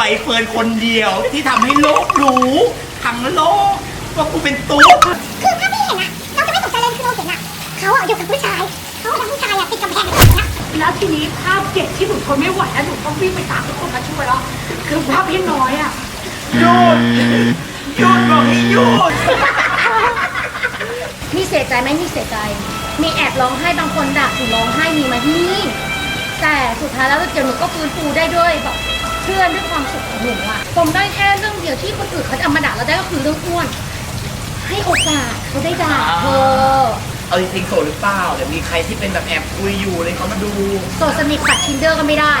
ใบเฟิร์นคนเดียวที่ทำให้โลกรู้ทั้งโลกว่ากูเป็นตุ๊ดคือถ้าพี่เห็นอะเราจะไม่ตกใจเลยคือเราเห็นอะเขาอะอยู่กับผู้ชายเขากับผู้ชายอะติดกำแพงแบบเนี้ยแล้วทีนี้ภาพเด็ดที่หนูทนไม่ไหวแล้วหนูต้องวิ่งไปตามทุกคนมาช่วยแล้วคือภาพพี่น้อยอะหยุดหยุดบอกให้หยุดมีเสียใจไหมมีเสียใจ มีแอบร้องไห้บางคนด่าหนูร้องไห้มีไหมนี่แต่สุดท้ายแล้วเดี๋ยวหนูก็ฟื้นฟูได้ด้วยแบบเพื่อนด้วยความสุขของหนูอะผมได้แค่เรื่องเดียวที่คนอื่นเขาจะเอามาด่าเราได้ก็คือเรื่องอ้วน ให้โอกาสเขาได้ด่าเธอเอาจริงๆโสดหรือเปล่าเดี๋ยวมีใครที่เป็นแบบแอบคุยอยู่เลยเขามาดูโสดสนิทปัดทินเดอร์ก็ไม่ได้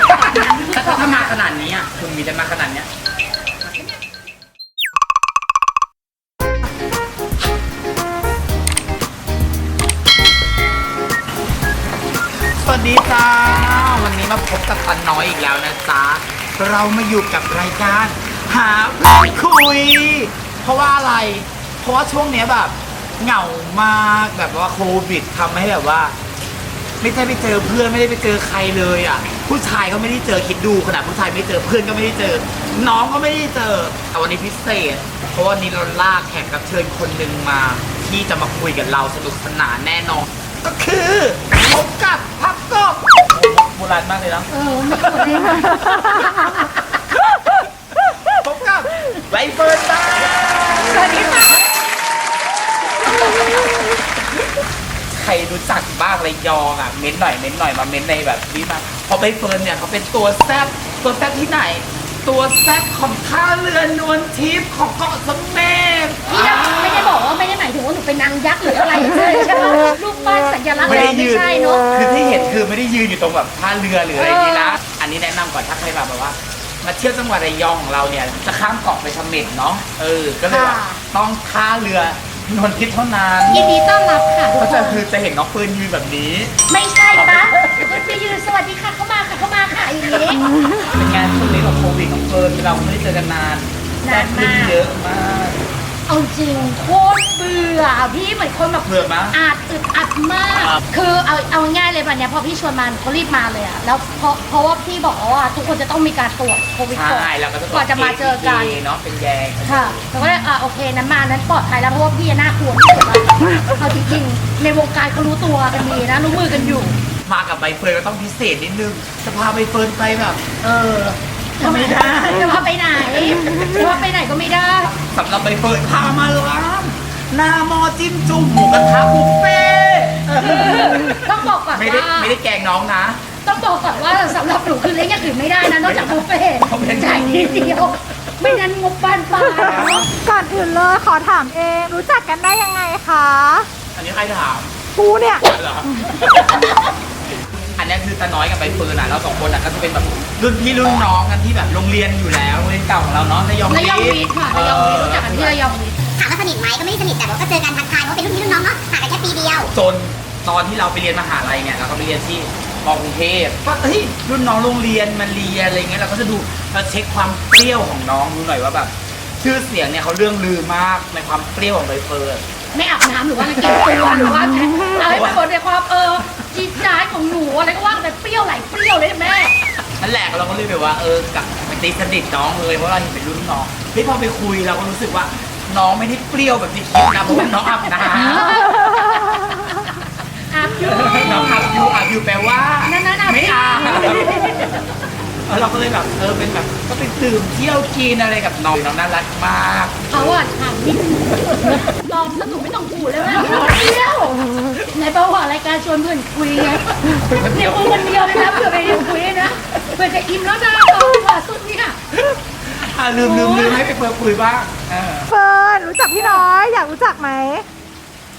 ถ้าถ้ามาขนาดนี้อะคุณมีจะมาขนาดเนี้ยสวัสดีจ้า วันนี้มาพบกับตันน้อยอีกแล้วนะจ๊ะ เรามาอยู่กับรายการ หาเพื่อนคุย เพราะว่าอะไร เพราะว่าช่วงเนี้ยแบบเหงามากแบบว่าโควิดทำให้แบบว่า ไม่ได้ไปเจอเพื่อนไม่ได้ไปเจอใครเลยอะ ผู้ชายก็ไม่ได้เจอคิดดูขนาดผู้ชายไม่เจอเพื่อนก็ไม่ได้เจอ น้องก็ไม่ได้เจอแต่วันนี้พิเศษ เพราะวันนี้เราลากแขกรับเชิญคนหนึ่งมา ที่จะมาคุยกับเราสนุกสนานแน่นอน ก็คือพบกับพับกบ โบราณมากเลยเนาะเออไม่ควรเลยพบกับใบเฟิร์นบ้างสวัสดีค่ะใครรู้จักบ้างระยองอะเม้นหน่อยเม้นหน่อยมาเม้นในแบบนี้มาเพราะใบเฟิร์นเนี่ยเขาเป็นตัวแซบตัวแซบที่ไหน ตัวแซบของท่าเรือนวลทิพย์ของเกาะเสม็ดพี่จะไม่ได้บอกว่า ไม่ได้หมายถึงว่าหนูเป็นนางยักษ์หรืออะไรเลยใช่ไหมรูปปั้นสัญลักษณ์ไม่อะไรได้ไม่ยืนใช่เนาะคือที่เห็นคือไม่ได้ยืนอยู่ตรงแบบท่าเรือหรืออะไรอย่างนี้นะเอออันนี้แนะนำก่อนถ้าใครมาแบบว่า มาเที่ยวจังหวัดระยองของเราเนี่ยจะข้ามเกาะไปเสม็ดเนาะเออ ก็เลยว่าต้องท่าเรือนวลทิพย์เท่านั้นยินดีต้อนรับค่ะทุกก็คจะนคือจะเห็นน้องเฟิร์นยืนแบบนี้ ไม่ใช่ปะคุณไปยืนสวัสดีค่ะเข้ามาค่ะเข้ามาค่ะอย่างนี้ เป็นงานช่วงนี้ของโควิดของเฟิร์นเราไม่ได้เจอกันนานนานมากขึ้เยอะมาก เอาจริงโคตรเบื่อพี่เหมือนคนแบบเบื่อไหมอาจอึดอัดมาก ครับ คือเอาเอาง่ายๆเลยวันเนี้ยพอพี่ชวนมาเขารีบมาเลยอะแล้วเพราะเพราะว่าพี่บอกว่าทุกคนจะต้องมีการตรวจโควิดก่อนใช่แล้วก็จะก่อนจะมาเจอกัน เนาะเป็นแยงค่ะเราก็เลยอ่าโอเคนั้นมานั้นปลอดภัยแล้วเพราะว่าพี่น่ากลัวที่สุดแล้วเอาจริงๆ ในวงการเขารู้ตัวกันดีนะรู้มือกันอยู่ มากับใบเฟิร์นก็ต้องพิเศษนิดนึงจะพาใบเฟิร์นไปแบบ เออ ทำไมไม่ได้จะพาไปไหนจะพาไปไหนก็ไม่ได้สำหรับใบเฟิร์นพามาร้านหน้าหมอจิ้มจุ่มหมูกระทะบุฟเฟ่ต์ต้องบอกก่อนไม่ได้ว่า ไม่ได้แกล้งน้องนะ ต้องบอกก่อนว่าสำหรับหนูคือเลี้ยงอย่างอื่นไม่ได้นะนอกจากบุฟเฟ่ต์เขาเป็นจ่ายนิดเดียว ไม่นั้นงบบานปลายก่อนอื่นเลยขอถามเองรู้จักกันได้ยังไงคะ อันนี้ใครถามกูเนี่ย เหรอ อันนี้คือตาน้อยกับใบเฟิร์นอะเราสองคนอะก็จะเป็นแบบรุ่นพี่รุ่นน้องกันที่แบบโรงเรียนอยู่แล้วโรงเรียนเก่าของเราเนาะระยองระยองวีทค่ะระยองวีทรู้จักกันที่ระยองวีทถามว่าสนิทไหมก็ไม่ได้สนิทแต่ว่าก็เจอกันทักทายเพราะเป็นรุ่นพี่รุ่นน้องเนาะห่างกันแค่ปีเดียวจนตอนที่เราไปเรียนมหาลัยเนี่ยเราก็ไปเรียนที่มอกรุงเทพก็เฮ้ยรุ่นน้องโรงเรียนมันเรียนอะไรเงี้ยเราก็จะดูเราเช็คความเปรี้ยวของน้องดูหน่อยว่าแบบชื่อเสียงเนี่ยเขาเรื่องลือมากในความเปรี้ยวของใบเฟิร์น ไม่อาบน้ำหรือว่าไม่กินตัวหรือว่าอะไรไปหมดในความเออจีดจ้าดของหนูอะไรก็ว่าไปเปรี้ยวไหลเปรี้ยวเลยแม่ นั่นแหละเราก็เลยแบบว่าเออกลับไปตีสนิทน้องเลยเพราะเราเห็นเป็นรุ่นน้องเฮ้ยพอไปคุยเราก็รู้สึกว่าน้องไม่ได้เปรี้ยวแบบที่คิดนะเพราะว่าน้องอาบน้อาบอยู่ำน้องอาบอยู่อาบอยู่แปลว่านั่นๆอาบไม่อาบ แล้วเราก็เลยแบบเออเป็นแบบก็ไปดื่มเที่ยวกินอะไรกับน้องน้องน่ารักมากเขาอะถามนิดลองสนุกไม่ต้องพูดเลยแม่เปรี้ยวในประวัติรายการชวนเพื่อนคุยไงเดี๋ยวคุยคนเดียวเลยนะเผื่อไปเดี๋ยวคุยนะเผื่อจะอิ่มแล้วนะตอนล่าสุดเนี่ยอะลืมลืมลืมให้ไปเปิดคุยบ้างเออเฟิร์นรู้จักพี่น้อย อยากรู้จักไหม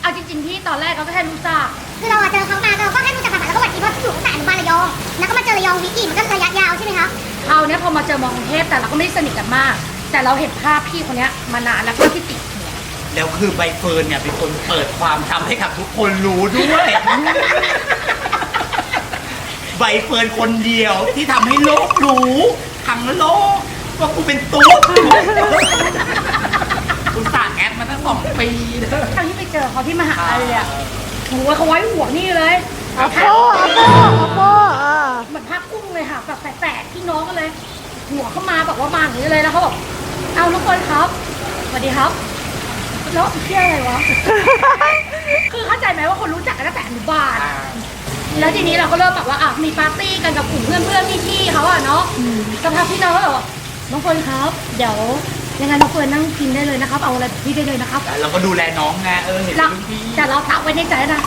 เอาจริงๆพี่ตอนแรกเขาก็แค่รู้จัก คือเราอะเจอเขามาเราก็ให้รู้จักผ่านๆแล้วก็หวัดดีเพราะอยู่ตั้งแต่อนุบาลระยอง แล้วก็มาเจอระยองวิกอีมันก็ระยะยาวใช่ไหมคะคราวเนี้ยพอมาเจอมอกรุงเทพแต่เราก็ไม่ได้สนิทกันมาก แต่เราเห็นภาพพี่คนเนี้ยมานานแล้วก็ที่ติดหัวแล้วคือใบเฟิร์นเนี่ยเป็นคนเปิดความทำให้กับทุกคนรู้ด้วย ใบเฟิร์นคนเดียวที่ทำให้โลกรู้ทั้งโลกว่ากูเป็นตุ๊ดกูสั่งแอดมาตั้งสองปีนะครั้งที่ไปเจอเขาที่มหาลัยเลยอะ โหัวเขาไว้หัวนี่เลยอัปโปอัปโปอัปโปอ่าเหมือนภาพกุ้งเลยค่ะแบบแฝดๆพี่น้องกันเลย หัวเข้ามาแบบว่ามาอย่างนี้เลยแล้วเขาบอกเอาน้องเฟิร์นครับสวัสดีครับแล้วเที่ยอะไรวะ คือเข้าใจไหมว่าคนรู้จักกันตั้งแต่อนุบาลแล้วทีนี้เราก็เริ่มแบบว่าอะมีปาร์ตี้กันกับกลุ่มเพื่อนเพื่อนๆพี่ๆเขาอะเนาะสักพักพี่น้องก็แบบน้องเฟิร์นครับ เดี๋ยว ยังไงน้องเฟิร์นนั่งกินได้เลยนะครับ เอาอะไรพี่ได้เลยนะครับ แต่เราก็ดูแลน้องไงเออเห็นเรารุ่นพี่แต่เราทักไว้ในใจนะ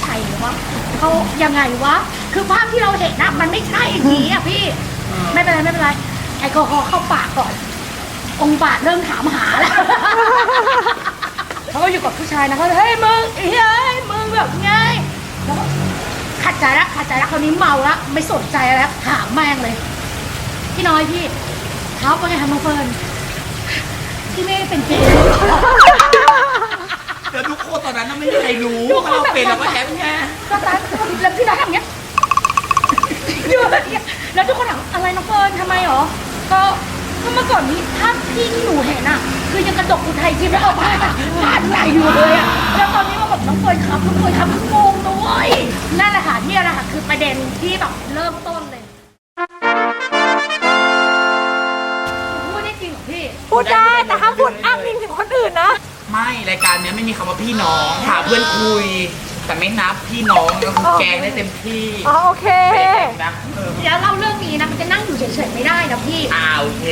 ใช่หรือวะเขายังไงวะ คือภาพที่เราเห็นนะมันไม่ใช่อย่างนี้อะพี่ ไม่เป็นไรไม่เป็นไรแอลกอฮอล์เข้าปากก่อน องค์บาทเริ่มถามหาแล้ว เขาก็อยู่กับผู้ชายนะเขาเฮ้ยมึงเฮ้ยมึงแบบไงแล้วก็ขัดใจละขัดใจละคราวนี้เมาละไม่สนใจแล้วถามแม่งเลย พี่น้อยพี่เท้าเป็นไงคะน้องเฟิร์น พี่ไม่ได้เป็นเกย์แล้วทุกคนตอนนั้นน่ะไม่มีใครรู้ว่าเราเป็นเราก็แฮปไงก็ตายแล้วพี่น้อยทำอย่างเงี้ยอยู่อย่างเงี้ยแล้วทุกคนถามอะไรน้องเฟิร์นทำไมหรอ ก็ก็เมื่อก่อนนี้ภาพี่ที่หนูเห็นอะ คือยังกระดกอุทัยที่ไม่เอาผ้าผ้าใหญ่อยู่เลยอะแล้วตอนนี้มาแบบน้องเฟิร์นครับน้องเฟิร์นครับงงด้วยนั่นแหละค่ะเนี่ยแหละค่ะคือประเด็นที่แบบเริ่มต้นเลย ไม่รายการเนี้ยไม่มีคำว่าพี่น้องหาเพื่อนคุย แต่ไม่นับพี่น้องก็คือแกงได้เต็มที่อ๋อโอเคไม่ได้แบ่งนะเออแล้วเล่าเรื่องนี้นะมันจะนั่งอยู่เฉยๆไม่ได้นะพี่ อ่าโอเค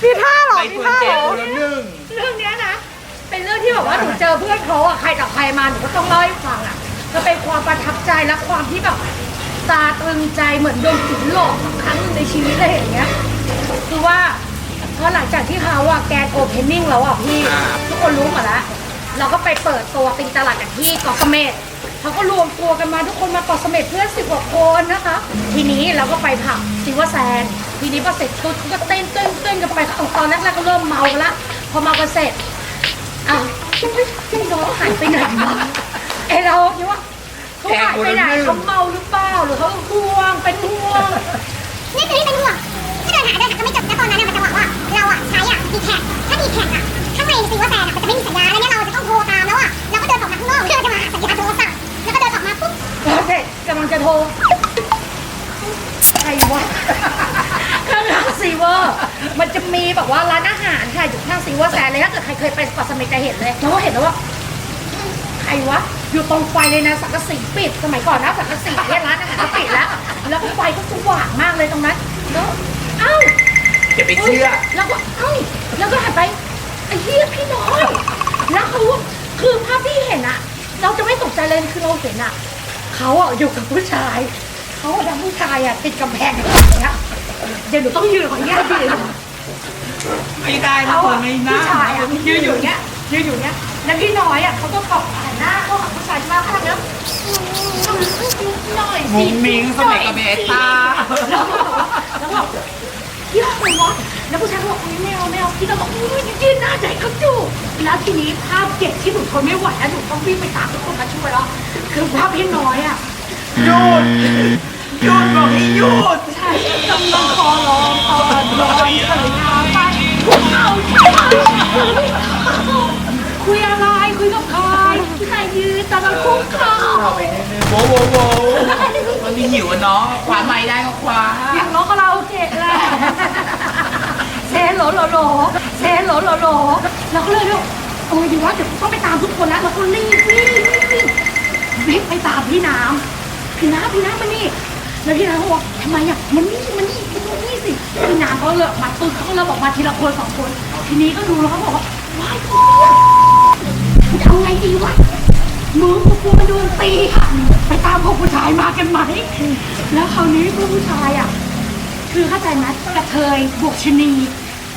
พี่ท่าเหรอไปพี่เพื่อนท่าแกเหรงอคนละหนึ่ง เรื่องเนี้ยนะ เป็นเรื่องที่แบบว่าหนูเจอเพื่อนเขาอะใครต่อใครมาหนูก็ต้องเล่าให้ฟังอะก็เป็นความประทับใจและความที่แบบตาตรึงใจเหมือนโดนผีหลอกครั้งหนึ่งในชีวิตเลยอย่างเงี้ย คือว่า พอหลังจากที่เขาอะแกนโอเพนนิ่งแล้วอะพี่ทุกคนรู้หมดแล้วเราก็ไปเปิดตัวตีตลาดกันที่เกาะเสม็ดเขาก็รวมตัวกันมาทุกคนมาเกาะเสม็ดเพื่อนสิบกว่าคนนะคะ ทีนี้เราก็ไปผับซิวาแซน ทีนี้พอเสร็จปุ๊บเขาก็เต้นเต้นเต้นกันไปเอาตอนแรกๆก็เริ่มเมาละพอเมากันเสร็จ อ้าวพี่น้องหายไปไหนวะไอเราคิดว่าเขาหายไปไหนเขาเมาหรือเปล่าหรือเขาห่วงเป็นห่วง นี่คือที่เป็นห่วงถ้าเดินหาเดินหาก็ไม่จบแล้วตอนนั้นน่ะมันจะบอกว่า เราอะใช้อะดีแท็กถ้าดีแท็กอะข้างในซีว่าแซนอะมันจะไม่มีสัญญาณแล้วเนี่ยเราจะต้องโทรตามแล้วอะเราก็เดินออกมาข้างนอกเพื่อจะมาหาสัญญาณโทรศัพท์แล้วก็เดินออกมาปุ๊บแล้วเสร็จกำลังจะโทรใครวะข้างๆซีเวอร์มันจะมีแบบว่าร้านอาหารค่ะอยู่ข้างซีเวอร์แซนเลยถ้าเกิดใครเคยไปเกาะเสม็ดจะเห็นเลยแล้วก็เห็นแล้วว่าใครวะอยู่ตรงไฟเลยนะสังกะสีปิดสมัยก่อนนะสังกะสีเนี่ยร้านอาหารก็ปิดแล้ว แล้วก็ไฟก็สว่างมากเลยตรงนั้นแล้วเอ้า อย่าไปเชื่อ แล้วก็เอ้าแล้วก็หันไปไอ้เหี้ยพี่น้อยแล้วเขาคือภาพที่เห็นอะเราจะไม่ตกใจเลยคือเราเห็นอะเขาอะอยู่กับผู้ชายเขาอะดังผู้ชายอะติดกำแพงอย่างเงี้ยเดี๋ยวหนูต้องยืนขออนุญาตยืนไม่ได้นะเขาคอะนไม่ผู้น่าชายอะยืนอยู่เนี้ยยืนอยู่เนี้ยแล้วพี่น้อยอะเขาก็เกาะหันหน้าเข้าหาผู้ชายมากข้างเนี้ยหน่อยสิมุ้งมิ้งสมัยกับเบต้าแล้วก็บอก ว่าแล้วก็บอกพี่เอาไปวะแล้วผู้ชายก็บอกอุ๊ยไม่เอาไม่เอาพี่ก็บอกอุ้ยยืนหน้าใจเขาจูบแล้วทีนี้ภาพเก็บที่หนูทนไม่ไหวแล้วหนูต้องวิ่งไปตามทุกคนมาช่วยแล้วคือภาพพี่น้อยอะหยุดหยุดบอกให้หยุดใช่กำลังคอร้องตอนร้อนเถิดน้ำไปเอาใช่ไหมคุยอะไรคุยกับใครผู้ชายยืนตอนเราคุกเข่าเข้าไปนิดนึงโว้โว้โว้มันมีหิวอะเนาะคว้าไม่ได้ก็คว้าอยากร้องคาราโอเกะแหละ เซนโหลโหลโหลเซนโหลโหลโหลเราก็เลยเดี๋ยวโอ้ยดีว่าเดี๋ยวต้องไปตามทุกคนแล้วเราก็รีบวิ่งวิ่งวิ่งวิ่งไปตามพี่น้ำพี่น้ำพี่น้ำมานี่แล้วพี่น้ำเขาบอกทำไมอะมันนี่มันนี่มันนี่สิพี่น้ำเขาเลยมาตุ้นเขาก็เลยบอกมาทีละคนสองคน ทีนี้ก็ดูแล้วเขาบอกว่าว้ายกูจะเอาไงดีวะมึงกูมาโดนตีค่ะไปตามพวกผู้ชายมากันไหม แล้วคราวนี้พวกผู้ชายอะ คือเข้าใจไหมกระเทยบวกชะนี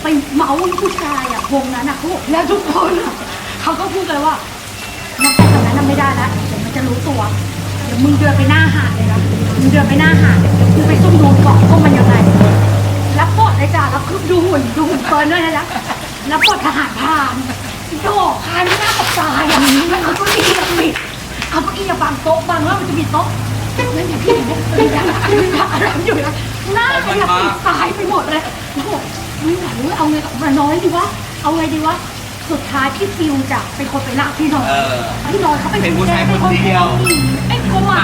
ไปเมาผู้ชายอะวงนั้นอะเขาบอกแล้วทุกคนอะเขาก็พูดเลยว่ามันไปแบบนั้นนะไม่ได้แล้วเดี๋ยวมันจะรู้ตัวเดี๋ยวมึงเดินไปหน้าหาดเลยนะมึงเดินไปหน้าหาดเดี๋ยวกูไปซุ่มดูก่อนว่ามันยังไงรับบทเลยจ้ะแล้วคือดูหุ่นดูหุ่นเฟิร์นด้วยนะจ๊ะรับบททหารพรานโดดพานหน้ากับตายอย่างนี้มันเอาเก้าอี้มาปิดเอาเก้าอี้มาบังโต๊ะบังแล้วมันจะมีโต๊ะนั่นอย่างที่เห็นเนี่ยเป็นอย่างเป็นอย่างอะไรอยู่นะ หน้าเนี่ยปิดตายไปหมดเลยแล้วบอกไม่ไหวเว้ยเอาไงกับมันน้อยดีวะ เอาไงดีวะ สุดท้ายพี่ฟิวจะเป็นคนไปลากพี่น้อยเออพี่น้อยเขาเป็นเป็นผู้ชายคนเดียวไอ้โกวหมา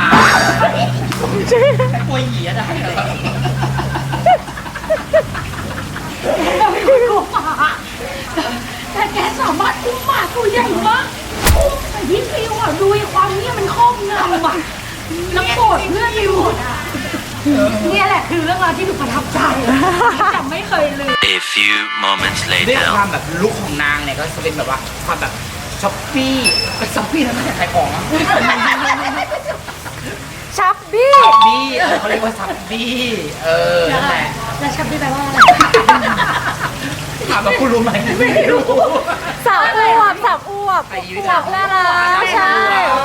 กลัวเหยียได้เหรอเราไม่กลัวหมาแต่แกสามารถอุ้มหมาตัวใหญ่มากอุ้มใส่พี่ฟิวอะดูไอ้ความเนี้ยมันครอบงำอะแล้วโกรธเพื่อนไปหมดอะ เนี่ยแหละคือเรื่องราวที่หนูประทับใจจำไม่เคยลืม A few moments ด้วย later. ความแบบลุคของนางเนี่ยก็จะเป็นแบบว่าความแบบช้อปปี้เป็นช้อปปี้นะไม่ใช่ขายของอะชับบี้ช้อปปี้เออเขาเรียกว่าช้อปปี้เออนั่นแหละแล้วชับได้แปลว่าอะไรถามว่าคุณรู้ไหมไม่รู้สาวอวบสาวอวบอายุสาวน่ารักใช่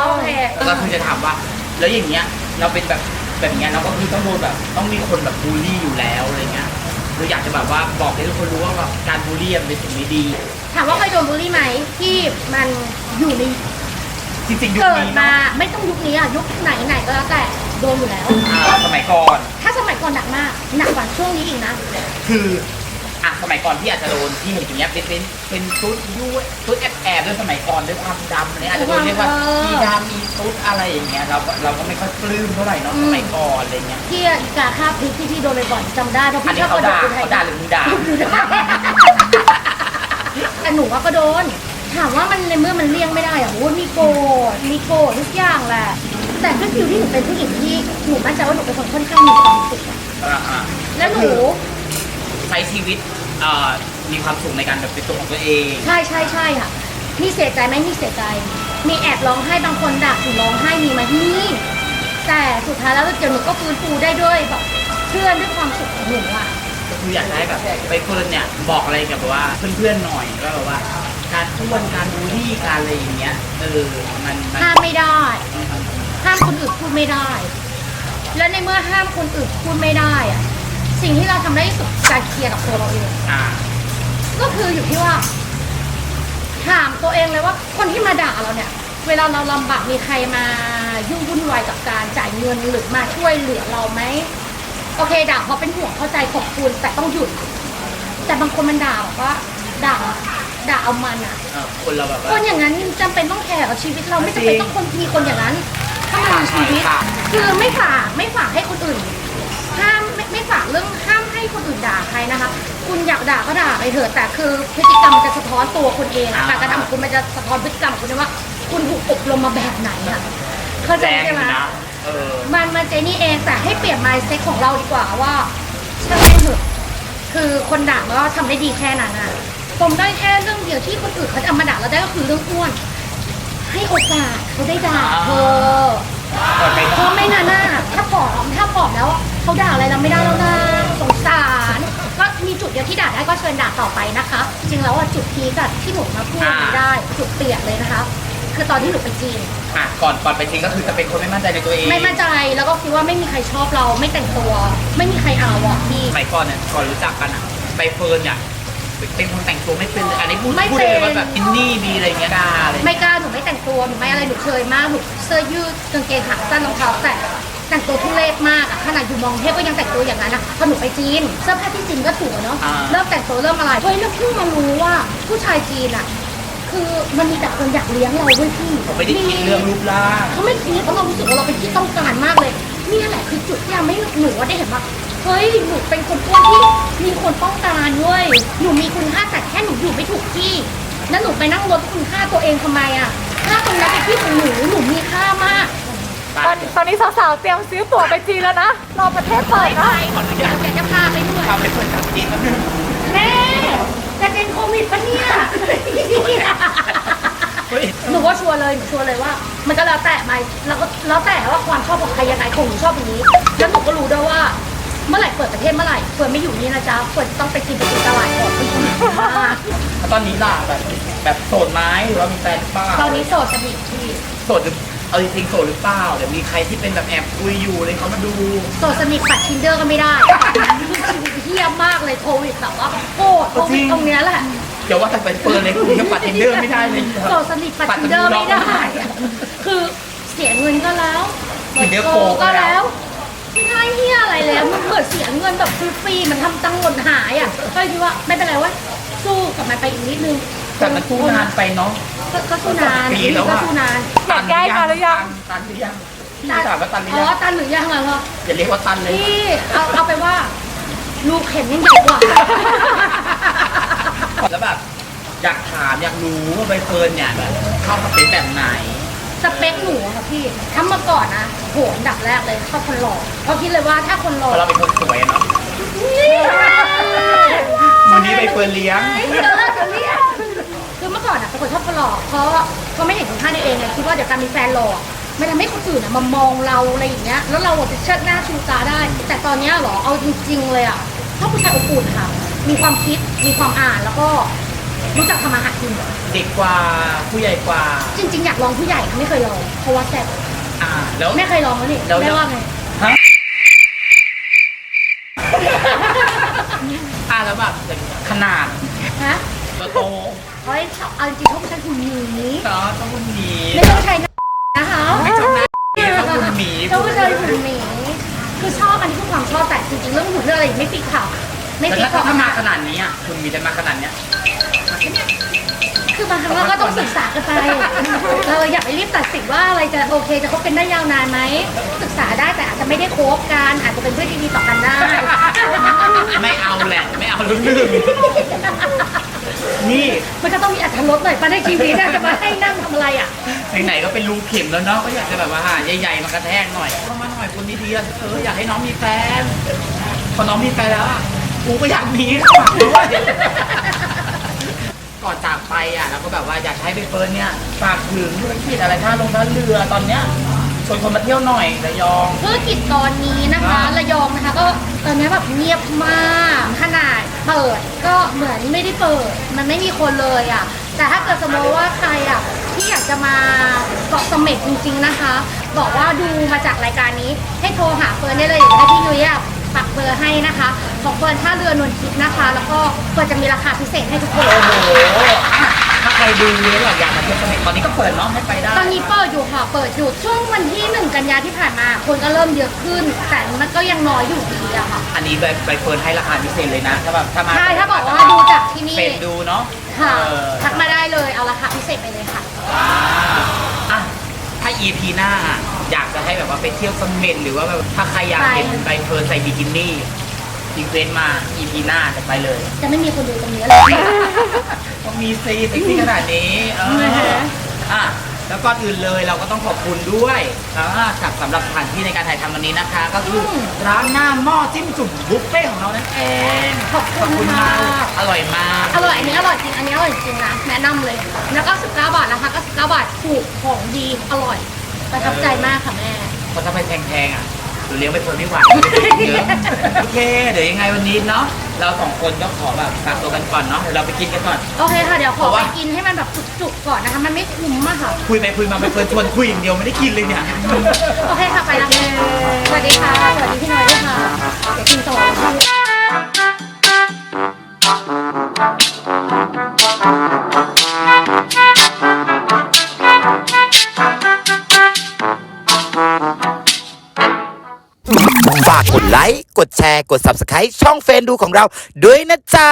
โอเคก็คือจะถามว่า แล้วอย่างเงี้ยเราเป็นแบบ แบบเนี้ยเราก็คือต้องโดนแบบต้องมีคนแบบบูลลี่อยู่แล้วอะไรเงี้ยเราอยากจะแบบว่าบอกให้ทุกคนรู้ว่าแบบการบูลลี่มันเป็นสิ่งไม่ดีถามว่าเคยโดนบูลลี่ไหมที่มันอยู่ในจริงๆยุคเกิดนี้มาเนาะไม่ต้องยุคนี้อะยุคไหนไหนก็แล้วแต่โดนอยู่แล้ว อ่าสมัยก่อน ถ้าสมัยก่อนหนักมากหนักกว่าช่วงนี้อีกนะ คืออะส มัยก่อนที่อาจจะโดนที่เห็นอย่างเงี้ยเป็นเป็นเป็นตุ๊ดยุ้ยตุ๊ดแอบแอบด้วยสมัยก่อนด้วยความดำเนี่ยอาจจะโดนเรียกว่าเออมีดำมีตุ๊ดอะไรอย่างเงี้ยเราก็เราก็ไม่ค่อยปลื้มเท่าไหร่เนาะสมัยก่อนอะไรเงี้ยที่อีกาค่าพริกที่พี่โดนไปบ่อยจำได้เพราะอันพี่ชนี้อบเขากระโดดด่าคุณไทยเขาด่าหรือมึงด่าแต่หนูว่าก็โดน ถามว่ามันในเมื่อมันเลี่ยงไม่ได้อะโอ้มีโกรธมีโกรธทุกอย่างแหละ แต่ด้วยฟิวที่หนูเป็นผู้หญิงที่หนูมั่นใจว่าหนูเป็นคนค่อนข้างมีความสุขอะอ่าอ่าและหนู ใช้ชีวิต เอ่อมีความสุขในการแบบเป็นตัวของตัวเองใช่ใช่ใช่ค่ะ มีเสียใจไหมมีเสียใจ มีแอบร้องไห้บางคนด่าหนูร้องไห้มีไหมมีแต่สุดท้ายแล้วเดี๋ยวหนูก็ฟื้นฟูได้ด้วยแบบเพื่อนด้วยความสุขของหนูอะก็คืออยากจะให้แบบไปเฟิร์นเนี่ยบอกอะไรกับแบบว่าเพื่อนๆหน่อยว่าแบบว่า การท้วนการบูลลี่การอะไรอย่างเงี้ยเออมันมันห้ามไม่ได้ ห้ามคนอื่นพูดไม่ได้ และในเมื่อห้ามคนอื่นพูดไม่ได้อะ สิ่งที่เราทำได้ที่สุดคือการเคลียร์กับตัวเราเอง อ่า ก็คืออยู่ที่ว่า ถามตัวเองเลยว่าคนที่มาด่าเราเนี่ย เวลาเราลำบากมีใครมายุ่งวุ่นวายกับการจ่ายเงินหรือมาช่วยเหลือเราไหมโอเคด่าเพราะเป็นห่วงเข้าใจขอบคุณแต่ต้องหยุด แต่บางคนมันด่าแบบว่าด่าด่าเอามันอะเออคนเราแบบว่า คนอย่างนั้นจำเป็นต้องแคร์กับชีวิตเราไม่จำเป็นต้องคนมีคนอย่างนั้นถ้ามันมีชีวิตค่ะคือไม่ฝากไม่ฝากให้คนอื่น ห้ามไม่ไม่ฝาก เรื่องห้ามให้คนอื่นด่าใครนะคะ คุณอยากด่าก็ด่าไปเถอะแต่คือพฤติกรรมมันจะสะท้อนตัวคุณเองอะการกระทำของคุณมันจะสะท้อนพฤติกรรมของคุณว่า คุณถูกอบรมมาแบบไหนอะเข้าใจแรงอใช่ไหมยู่นะเออ มันมันเจนี่เองแต่ให้เปลี่ยน mindset ของเราดีกว่าว่าช่างแม่งเถอะคือคนด่ามันก็ทำได้ดีแค่นั้นอะผมได้แค่เรื่องเดียวที่คนอื่นเขาจะเอามาด่าเราได้ก็คือเรื่องอ้วน ให้โอกาสเขาได้ด่าเธอปล่อยไปเพราะไม่นานน่ะถ้าผอมถ้าผอมแล้ว เขาด่าอะไรเราไม่ได้แล้วนะสงสาร ก็มีจุดเดียวที่ด่าได้ก็เชิญด่าต่อไปนะคะ จริงแล้วว่าจุดพีกับที่หนูมาพูดนี้ได้จุดเปลี่ยนเลยนะคะ คือตอนที่หนูไปจีน อะก่อนก่อนไปจริงก็คือจะเป็นคนไม่มั่นใจในตัวเองไม่มั่นใจแล้วก็คิดว่าไม่มีใครชอบเราไม่แต่งตัว ไม่มีใครเอาอะพี่ สมัยก่อนเนี่ยก่อนรู้จักกันอะใบเฟิร์นเนี่ยเป็นคนแต่งตัวไม่เป็นเลยอันนี้พูดไม่พูดเป็นเลยว่าแบบอินดี้ดีอะไรเงี้ยด่าอะไรไม่กล้าหนูไม่แต่งตัวหนูไม่อะไรหนูเคยมากหนูเสื้อยืดกางเกงขาสั้นรองเท้าแตะ แต่งตัวทุเรศมากอะขนาดอยู่มองเทพก็ยังแต่งตัวอย่างนั้นอะพอหนูไปจีนเสื้อผ้าที่จีนก็ถูกอะเนาะอ่า เริ่มแต่งตัวเริ่มอะไรเฮ้ยแล้วเพิ่งมารู้ว่าผู้ชายจีนอะคือมันมีแต่คนอยากเลี้ยงเราเว้ยพี่ผมไม่ได้คิดเรื่องรูปร่าง เขาไม่คิดเพราะเรารู้สึกว่าเราเป็นที่ต้องการมากเลยนี่แหละคือจุดที่ทำให้หนูว่าได้เห็นว่าเฮ้ยหนูเป็นคนอ้วนที่มีคนต้องการเว้ยหนูมีคุณค่าแต่แค่หนูอยู่ไม่ถูกที่แล้วหนูไปนั่งลดคุณค่าตัวเองทำไมอะค่าตรงนั้นเป็นที่ของหนูหนูมีค่ามากตอ นตอนนี้สาวๆเตรียมซื้อตั๋วไปจีนแล้วนะ รอประเทศเปิดนะ ขออนุญาตอยากจะพาไปด้วยพาไปเฟิร์นกับจีนแป๊บนึงแม่จะเป็นโควิดปะเนี่ยเฮ้ยหนูว่าชัวร์เลยหนูชัวร์เลยว่า มันก็แล้วแต่ไหมแล้วก็แล้วแต่ว่าความชอบของใครยังไงของหนูชอบอย่างนี้ แล้วหนูก็รู้ด้วยว่า เมื่อไหร่เปิดประเทศเมื่อไหร่เฟิร์นไม่อยู่นี่นะจ๊ะเฟิร์นต้องไปกินไปกินตลาดก่อนไปกินมาแล้วตอนนี้ล่ะแบบแบบโสดไหมหรือว่ามีแฟนหรือเปล่าตอนนี้โสดสนิทพี่โสด หรือเอาจริงๆโสดหรือเปล่าเดี๋ยวมีใครที่เป็นแบบแอบคุยอยู่เลยเขามาดู โสดสนิทปัดทินเดอร์ก็ไม่ได้ชีวิตเฮี้ยมากเลยโควิดแบบว่าโกรธโควิดตรงเนี้ยแหละ เดี๋ยวว่าแต่เป็นเฟิร์นเลยคุณยังปัดเทนเดอร์ไม่ได้เลยโสดสนิทปัดทินเดอร์ไม่ได้อะคือเสียเงินก็แล้วทินเดอร์โกโกก็ก็แล้แล้ววไม่ได้เฮียอะไรแล้วมันเหมือนเสียเงินแบบฟรีๆมันทำตังค์หล่นหายอะก็เลยคิดว่าไม่เป็นไรเว้ยสู้กับมันไปอีกนิดนึงแต่มันสู้นานไปเนาะ ก็ก็สู้นานปีแล้วก็อะสู้นานอยากแก้มาหรือยัง ตันหรือยังพี่ถามว่าตันหรืออ๋ยัองตันหรือยังอะเหรออย่าเรียกว่าตันเลยพี่เอาเอาไปว่า ลูกเข็มยังใหญ่กว่า แล้วแบบอยากถามอยากรู้ว่าใบเฟิร์นเนี่ยแบบชอบสเปคแบบไหน สเปคหนูอะค่ะพี่ถ้าเมื่อก่อนนะโหอันดับแรกเลยชอบคนหล่อเพราะคิดเลยว่าถ้าคนหเพล่อราะเราเป็นคนสวยอะเนาะวันนี้ใบเฟิร์นเลี้ยง เดี๋ยวเลิกกันเนี่ยคือเมื่อ ก่อนอะเป็นคนชอบคนหล่อเพราะเขาไม่เห็นคุณค่าในเองไงคิดว่าเดี๋ยวการมีแฟนหล่อไม่ทำให้คนอื่นอะมามองเราอะไรอย่างเงี้ยแล้วเราอะจะเชิดหน้าชูตาได้ แต่ตอนเนี้ยเหรอเอาจริง ๆ เลยอะชอบผู้ชายอบอุ่นค่ะ มีความคิดมีความอ่านแล้วก็รู้จักทำอาหารกินเด็กกว่าผู้ใหญ่กว่า จริง ๆ อยากลองผู้ใหญ่นะไม่เคยลองเพราะว่าแซ่บอ่า แล้วไม่เคยลองแล้วนี่แล้วไม่ว่าไงฮะอ่าแล้วแบบขนาดฮะ ตัวโตเฮ้ยชอบเอาจริงๆชอบผู้ชายหุ่นหมีเนาะต้องหุ่นหมีไม่ต้องใช้นะคะไม่ชอบหน้าต้องหุ่นหมีชอบผู้หุ่นหมีคือชอบอันนี้คือความชอบแต่จริงๆเรื่องหุ่นเรื่องอะไรไม่ติดค่ะไม่แต่ติดถ้าหรอกถ้ามาขนาดนี้อะคุณหมีจะมาขนาดเนี้ย คือบางครั้งเราก็ต้องศึกษากันไปเราอย่าไปรีบตัดสินว่าอะไรจะโอเคจะคบกันได้ยาวนานไหมศึกษาได้แต่อาจจะไม่ได้คบกันอาจจะเป็นเพื่อนที่ดีต่อกันได้ ไม่เอาแหละ ไม่เอาลุ้นลืม นี่มันก็ต้องมีอัตรสหน่อยปะในชีวิตน่ะจะมาให้นั่งทำอะไรอะไหนๆก็เป็นรูเข็มแล้วเนาะก็อยากจะแบบว่าหาใหญ่ๆมากระแทกหน่อยเข้ามาหน่อยคนดีๆอะเอออยากให้น้องมีแฟนพอน้องมีแฟนแล้วอะกูก็อยากมีฝากด้วยก่อนจากไปอะเราก็แบบว่าอยากให้ไปเฟิร์นเนี่ยฝากถึงธุรกิจอะไรท่าลงท่าเรือตอนเนี้ยช วนคนมาเที่ยวหน่อยระยอง ธุรกิจตอนนี้นะคะอ่าระยองนะคะ ก็ตอนนี้แบบเงียบมากขนาดเปิดก็เหมือนไม่ได้เปิด มันไม่มีคนเลยอะ แต่ถ้าเกิดสมมติว่าใครอะที่อยากจะมาเกาะเสม็ดจริงๆนะคะ บอกว่าดูมาจากรายการนี้ ให้โทรหาเฟิร์นได้เลยเดี๋ยวให้พี่ยุ้ยอะปักเบอร์ให้นะคะ ของเฟิร์นท่าเรือนวลทิพย์นะคะ แล้วก็เฟิร์นจะมีราคาพิเศษให้ทุกคน โอ้โห อะถ้าใครดูแล้วอยากมาเที่ยวเสม็ดตอนนี้ก็เปิดเนาะให้ไปได้ตอนนี้เปิดอยู่ค่ะ เปิดอยู่ช่วงวันที่หนึ่งกันยาที่ผ่านมา คนก็เริ่มเยอะขึ้น แต่มันก็ยังน้อยอยู่ดีอะค่ะ อันนี้ใบใบเฟิร์นให้ราคาพิเศษเลยนะถ้าแบบถ้ามาใช่ถ้าบอกว่าดูจากที่นี่ เป็นดูเนาะค่ะเออทักมาได้เลยเอาราคาพิเศษไปเลยค่ะ อ่าอะถ้า EP หน้าอะอยากจะให้แบบว่าไปเที่ยวเสม็ดหรือว่าแบบถ้าใครอยากเห็นไปใบเฟิร์นใส่บิกินี่ อีเวนต์มา EP หน้าจะไปเลย จะไม่มีคนดูตรงนี้เลยต้องมีซีเซ็กซี่ขนาดนี้เออนะฮะอะแล้วก่อนอื่นเลยเราก็ต้องขอบคุณด้วยอ่ากับสำหรับสถานที่ในการถ่ายทำวันนี้นะคะ ก็คืออร้านหน้าหม้อจิ้มจุ่มบุฟเฟ่ของเรานั่นเองขอบคุณมากค่ะอร่อยมากอร่อยอันนี้อร่อยจริงอันนี้อร่อยจริงนะแนะนำเลยแล้วก็19บาทนะคะก็19บาทถูกของดีอร่อยประทับใจมากค่ะแม่เพราะถ้าไปแพงๆอะ หนูเลี้ยงไปคนไม่ไหวเยอะโอเค เดี๋ยวยังไงวันนี้เนาะเราสองคนก็ขอแบบฝากตัวกันก่อนเนาะเดี๋ยวเราไปกินกันก่อน โอเคค่ะ เดี๋ยวขเพอราะไปว่ากินให้มันแบบจุกๆก่อนนะคะ มันไม่คุ้มอะค่ะ คุยไปคุยมาไปเฟิร์นชวนคุยอย่างเดียวไม่ได้กินเลยเนี่ยโอเคค่ะ ไปละสวัสดีค่ะ สวัสดีพี่น้อยด้วยค่ะ เดี๋ยวกินต่อ ร์กด Subscribe ช่องเฟนดูของเราด้วยนะจ๊ะ